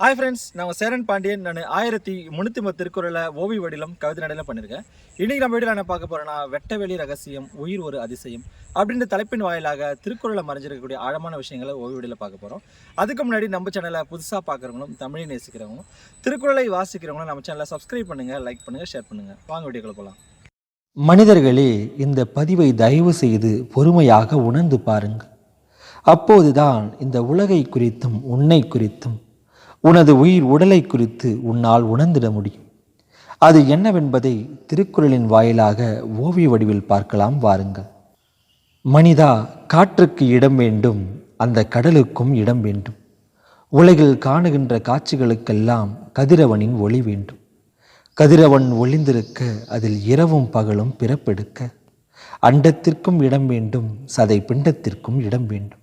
Hi friends நான் சேரன் பாண்டியன். நான் ஆயிரத்தி முந்நூற்றி பத்து திருக்குறளை ஓவி வடிலம் கவிதை நடையில பண்ணியிருக்கேன் இன்றைக்கி நம்ம வீட்டில் என்ன பார்க்க போகிறோன்னா வெட்டவெளி ரகசியம் உயிர் ஒரு அதிசயம் அப்படின்ற தலைப்பின் வாயிலாக திருக்குறளை மறைஞ்சிருக்கக்கூடிய ஆழமான விஷயங்களை ஓவி வடிவில் பார்க்க போகிறோம் அதுக்கு முன்னாடி நம்ம சேனலை புதுசாக பார்க்குறவங்களும் தமிழை நேசிக்கிறவங்களும் திருக்குறளை வாசிக்கிறவங்களும் நம்ம சேனலை சப்ஸ்கிரைப் பண்ணுங்கள் லைக் பண்ணுங்கள் ஷேர் பண்ணுங்கள் வாங்க வீடியோக்குள்ள போகலாம் மனிதர்களே இந்த பதிவை தயவு செய்து பொறுமையாக உணர்ந்து பாருங்கள். அப்போதுதான் இந்த உலகை குறித்தும் உன்னை குறித்தும் உனது உயிர் உடலை குறித்து உன்னால் உணர்ந்திட முடியும். அது என்னவென்பதை திருக்குறளின் வாயிலாக ஓவிய வடிவில் பார்க்கலாம் வாருங்கள். மனிதா காற்றுக்கு இடம் வேண்டும் அந்த கடலுக்கும் இடம் வேண்டும். உலகில் காணுகின்ற காட்சிகளுக்கெல்லாம் கதிரவனின் ஒளி வேண்டும். கதிரவன் ஒளிந்திருக்க அதில் இரவும் பகலும் பிறப்பெடுக்க. அண்டத்திற்கும் இடம் வேண்டும் சதை பிண்டத்திற்கும் இடம் வேண்டும்.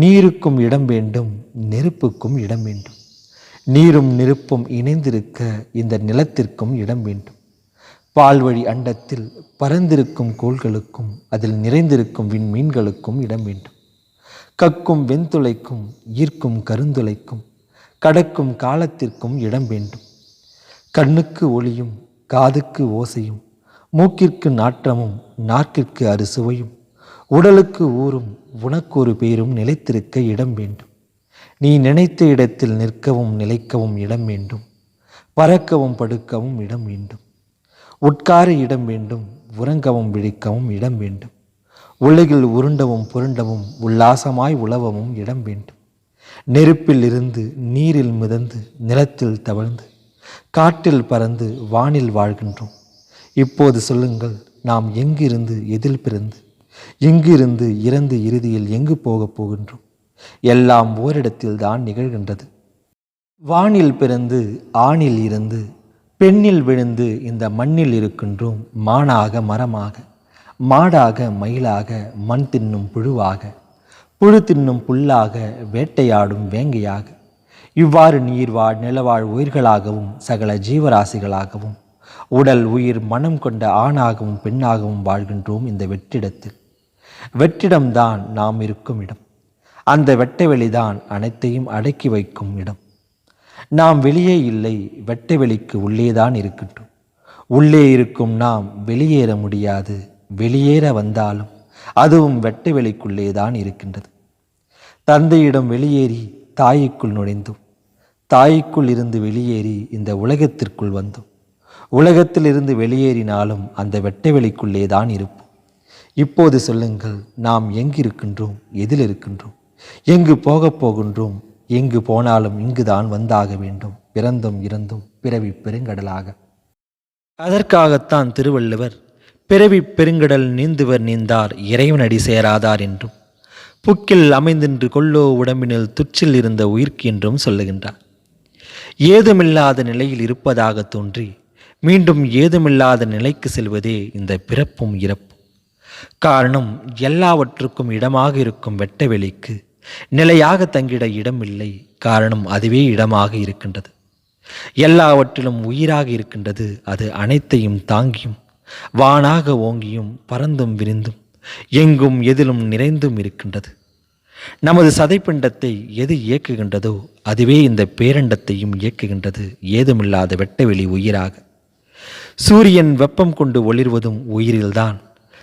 நீருக்கும் இடம் வேண்டும் நெருப்புக்கும் இடம் வேண்டும். நீரும் நெருப்பும் இணைந்திருக்க இந்த நிலத்திற்கும் இடம் வேண்டும். பால்வழி அண்டத்தில் பறந்திருக்கும் கோள்களுக்கும் அதில் நிறைந்திருக்கும் விண்மீன்களுக்கும் இடம் வேண்டும். கக்கும் வெண்துளைக்கும் ஈர்க்கும் கருந்துளைக்கும் கடக்கும் காலத்திற்கும் இடம் வேண்டும். கண்ணுக்கு ஒளியும் காதுக்கு ஓசையும் மூக்கிற்கு நாற்றமும் நாக்கிற்கு அறுசுவையும் உடலுக்கு ஊறும் உனக்கொரு பேரும் நிலைத்திருக்க இடம் வேண்டும். நீ நினைத்த இடத்தில் நிற்கவும் நிலைக்கவும் இடம் வேண்டும். பறக்கவும் படுக்கவும் இடம் வேண்டும். உட்கார இடம் வேண்டும். உறங்கவும் விழிக்கவும் இடம் வேண்டும். உலகில் உருண்டவும் புருண்டவும் உல்லாசமாய் உழவவும் இடம் வேண்டும். நெருப்பில் இருந்து நீரில் மிதந்து நிலத்தில் தவழ்ந்து காட்டில் பறந்து வானில் வாழ்கின்றோம். இப்போது சொல்லுங்கள் நாம் எங்கிருந்து எதில் பிறந்து எங்கிருந்து இறந்து இறுதியில் எங்கு போகப் போகின்றோம்? எல்லாம் ஓரிடத்தில் தான் நிகழ்கின்றது. வானில் பிறந்து ஆணில் இருந்து பெண்ணில் விழுந்து இந்த மண்ணில் இருக்கின்றோம் மானாக மரமாக மாடாக மயிலாக மண் தின்னும் புழுவாக புழு தின்னும் புல்லாக வேட்டையாடும் வேங்கையாக இவ்வாறு நீர்வாழ் நிலவாழ் உயிர்களாகவும் சகல ஜீவராசிகளாகவும் உடல் உயிர் மனம் கொண்ட ஆணாகவும் பெண்ணாகவும் வாழ்கின்றோம் இந்த வெற்றிடத்தில். வெற்றிடம்தான் நாம் இருக்கும் இடம். அந்த வெட்டவெளிதான் அனைத்தையும் அடக்கி வைக்கும் இடம். நாம் வெளியே இல்லை வெட்டவெளிக்கு உள்ளேதான் இருக்கின்றோம். உள்ளே இருக்கும் நாம் வெளியேற முடியாது வெளியேற வந்தாலும் அதுவும் வெட்டவெளிக்குள்ளே தான் இருக்கின்றது. தந்தையிடம் வெளியேறி தாய்க்குள் நுழைந்தோம். தாய்க்குள் இருந்து வெளியேறி இந்த உலகத்திற்குள் வந்தோம். உலகத்திலிருந்து வெளியேறினாலும் அந்த வெட்டவெளிக்குள்ளே தான் இருப்போம். இப்போது சொல்லுங்கள் நாம் எங்கிருக்கின்றோம் எதில் இருக்கின்றோம் எங்கு போகப் போகின்றோம்? எங்கு போனாலும் இங்குதான் வந்தாக வேண்டும். பிறந்தும் இறந்தும் பிறவி பெருங்கடலாக. அதற்காகத்தான் திருவள்ளுவர் பிறவி பெருங்கடல் நீந்துவர் நீந்தார் இறைவனடி சேராதார் என்றும் புக்கில் அமைந்தின்று கொள்ளோ உடம்பினில் துச்சில் இருந்த உயிர்க்கு என்றும் சொல்லுகின்றார். ஏதுமில்லாத நிலையில் இருப்பதாக தோன்றி மீண்டும் ஏதுமில்லாத நிலைக்கு செல்வதே இந்த பிறப்பும் இறப்பும். காரணம் எல்லாவற்றுக்கும் இடமாக இருக்கும் வெட்டவெளிக்கு நிலையாக தங்கிட இடமில்லை. காரணம் அதுவே இடமாக இருக்கின்றது. எல்லாவற்றிலும் உயிராக இருக்கின்றது. அது அனைத்தையும் தாங்கியும் வானாக ஓங்கியும் பறந்தும் விரிந்தும் எங்கும் எதிலும் நிறைந்தும் இருக்கின்றது. நமது சதைப்பிண்டத்தை எது இயக்குகின்றதோ அதுவே இந்த பேரண்டத்தையும் இயக்குகின்றது. ஏதுமில்லாத வெட்டவெளி உயிராக. சூரியன் வெப்பம் கொண்டு ஒளிர்வதும் உயிரில்தான்.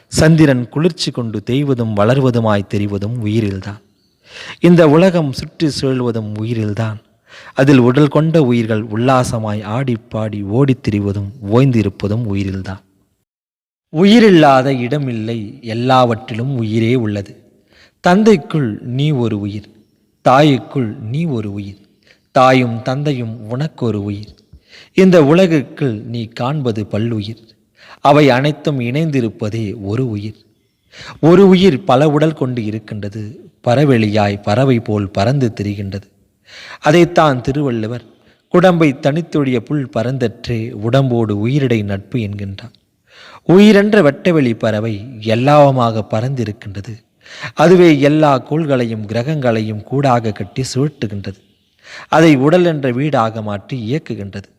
சந்திரன் குளிர்ச்சி கொண்டு தேய்வதும் வளர்வதுமாய் தெரிவதும் உயிரில்தான். இந்த உலகம் சுற்றி சுழல்வதும் உயிரில்தான். அதில் உடல் கொண்ட உயிர்கள் உல்லாசமாய் ஆடிப்பாடி ஓடித் திரிவதும் ஓய்ந்திருப்பதும் உயிரில்தான். உயிரில்லாத இடமில்லை எல்லாவற்றிலும் உயிரே உள்ளது. தந்தைக்குள் நீ ஒரு உயிர் தாய்க்குள் நீ ஒரு உயிர் தாயும் தந்தையும் உனக்கு ஒரு உயிர். இந்த உலகுக்குள் நீ காண்பது பல்லுயிர் அவை அனைத்தும் இணைந்திருப்பதே ஒரு உயிர். ஒரு உயிர் பல உடல் கொண்டு இருக்கின்றது பறவெளியாய் பறவை போல் பறந்து திரிகின்றது. அதைத்தான் திருவள்ளுவர் குடம்பை தனித்தொழிய புல் பறந்தற்றே உடம்போடு உயிரிடை நட்பு என்கின்றார். உயிரென்ற வெட்டவெளி பறவை எல்லாவமாக பறந்திருக்கின்றது. அதுவே எல்லா கோள்களையும் கிரகங்களையும் கூடாக கட்டி சுழட்டுகின்றது அதை உடல் என்ற வீடாக மாற்றி இயக்குகின்றது.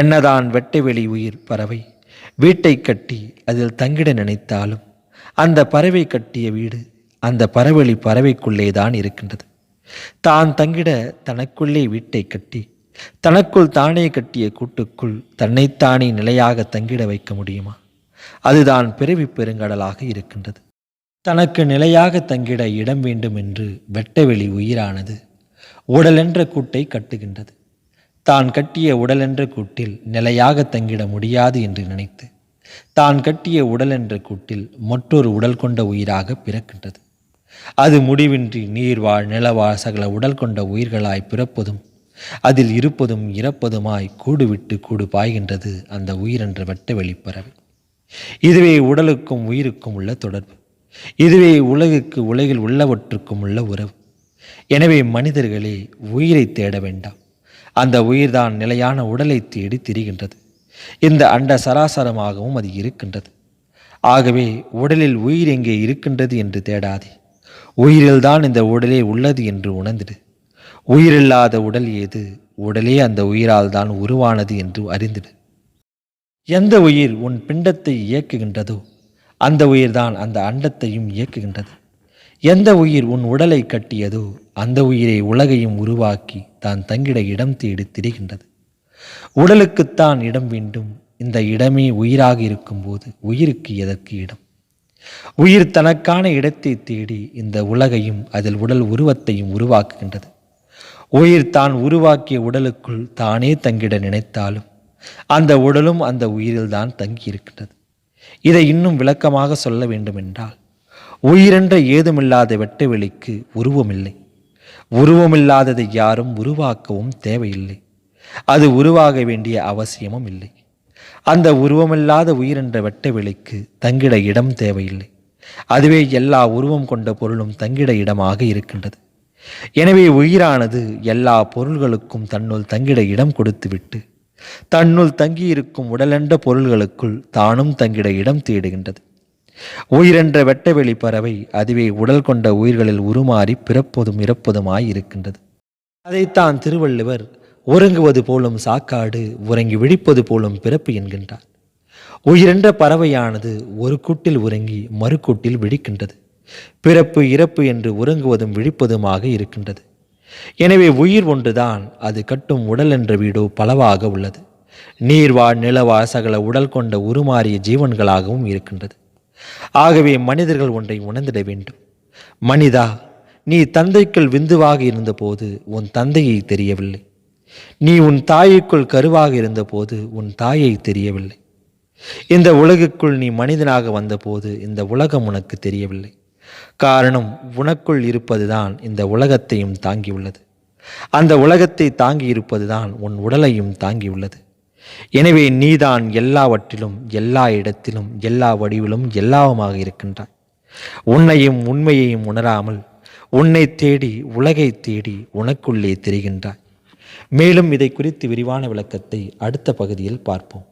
என்னதான் வெட்டவெளி உயிர் பறவை வீட்டை கட்டி அதில் தங்கிட நினைத்தாலும் அந்த பறவை கட்டிய வீடு அந்த பறவெளி பறவைக்குள்ளே தான் இருக்கின்றது. தான் தங்கிட தனக்குள்ளே வீட்டை கட்டி தனக்குள் தானே கட்டிய கூட்டுக்குள் தன்னைத்தானே நிலையாக தங்கிட வைக்க முடியுமா? அதுதான் பிறவி பெருங்கடலாக இருக்கின்றது. தனக்கு நிலையாக தங்கிட இடம் வேண்டும் என்று வெட்டவெளி உயிரானது உடலென்ற கூட்டை கட்டுகின்றது. தான் கட்டிய உடலென்ற கூட்டில் நிலையாக தங்கிட முடியாது என்று நினைத்து தான் கட்டிய உடலென்ற கூட்டில் மற்றொரு உடல் கொண்ட உயிராக பிறக்கின்றது. அது முடிவின்றி நீர்வாழ் நிலவாழ் சகல உடல் கொண்ட உயிர்களாய் பிறப்பதும் அதில் இருப்பதும் இறப்பதுமாய் கூடு விட்டு கூடு பாய்கின்றது அந்த உயிரென்ற வெட்ட வெளிப்பறவை. இதுவே உடலுக்கும் உயிருக்கும் உள்ள தொடர்பு. இதுவே உலகுக்கு உலகில் உள்ளவற்றுக்கும் உள்ள உறவு. எனவே மனிதர்களே உயிரை தேட வேண்டாம். அந்த உயிர்தான் நிலையான உடலை தேடி திரிகின்றது. இந்த அண்ட சராசரமாகவும் அது இருக்கின்றது. ஆகவே உடலில் உயிர் எங்கே இருக்கின்றது என்று தேடாதே. உயிரில்தான் இந்த உடலே உள்ளது என்று உணர்ந்திடு. உயிரில்லாத உடல் ஏது? உடலே அந்த உயிரால் தான் உருவானது என்று அறிந்திடு. எந்த உயிர் உன் பிண்டத்தை இயக்குகின்றதோ அந்த உயிர்தான் அந்த அண்டத்தையும் இயக்குகின்றது. எந்த உயிர் உன் உடலை கட்டியதோ அந்த உயிரை உலகையும் உருவாக்கி தான் தங்கிட இடம் தேடி திரிகின்றது. உடலுக்குத்தான் இடம் வேண்டும். இந்த இடமே உயிராக இருக்கும்போது உயிருக்கு எதற்கு இடம்? உயிர் தனக்கான இடத்தை தேடி இந்த உலகையும் அதில் உடல் உருவத்தையும் உருவாக்குகின்றது. உயிர் தான் உருவாக்கிய உடலுக்குள் தானே தங்கிட நினைத்தாலும் அந்த உடலும் அந்த உயிரில்தான் தங்கியிருக்கின்றது. இதை இன்னும் விளக்கமாக சொல்ல வேண்டுமென்றால் உயிரென்ற ஏதுமில்லாத வெட்டவெளிக்கு உருவமில்லை. உருவமில்லாததை யாரும் உருவாக்கவும் தேவையில்லை. அது உருவாக வேண்டிய அவசியமும் இல்லை. அந்த உருவமில்லாத உயிரென்ற வெட்டவெளிக்கு தங்கிட இடம் தேவையில்லை. அதுவே எல்லா உருவம் கொண்ட பொருளும் தங்கிட இடமாக இருக்கின்றது. எனவே உயிரானது எல்லா பொருள்களுக்கும் தன்னுள் தங்கிட இடம் கொடுத்துவிட்டு தன்னுள் தங்கியிருக்கும் உடலென்ற பொருள்களுக்குள் தானும் தங்கிட இடம் தேடுகின்றது. உயிரென்ற வெட்டவெளி பறவை அதுவே உடல் கொண்ட உயிர்களில் உருமாறி பிறப்பதும் இறப்பதுமாய் இருக்கின்றது. அதைத்தான் திருவள்ளுவர் உறங்குவது போலும் சாக்காடு உறங்கி விழிப்பது போலும் பிறப்பு என்கின்றார் உயிரென்ற பறவையானது ஒரு கூட்டில் உறங்கி மறுக்கூட்டில் விழிக்கின்றது. பிறப்பு இறப்பு என்று உறங்குவதும் விழிப்பதுமாக இருக்கின்றது. எனவே உயிர் ஒன்றுதான் அது கட்டும் உடல் என்ற வீடோ பலவாக உள்ளது. நீர்வாழ் நிலவா சகல உடல் கொண்ட உருமாறிய ஜீவன்களாகவும் இருக்கின்றது. ஆகவே மனிதர்கள் ஒன்றை உணர்ந்திட வேண்டும். மனிதா நீ தந்தைக்குள் விந்துவாக இருந்தபோது உன் தந்தையை தெரியவில்லை. நீ உன் தாய்க்குள் கருவாக இருந்தபோது உன் தாயை தெரியவில்லை. இந்த உலகுக்குள் நீ மனிதனாக வந்தபோது இந்த உலகம் உனக்கு தெரியவில்லை. காரணம் உனக்குள் இருப்பதுதான் இந்த உலகத்தையும் தாங்கியுள்ளது. அந்த உலகத்தை தாங்கி இருப்பதுதான் உன் உடலையும் தாங்கியுள்ளது. எனவே நீதான் எல்லாவற்றிலும் எல்லா இடத்திலும் எல்லா வடிவிலும் எல்லாவுமாக இருக்கின்றாய். உன்னையும் உண்மையையும் உணராமல் உன்னை தேடி உலகை தேடி உனக்குள்ளே தெரிகின்றாய். மேலும் இதை குறித்து விரிவான விளக்கத்தை அடுத்த பகுதியில் பார்ப்போம்.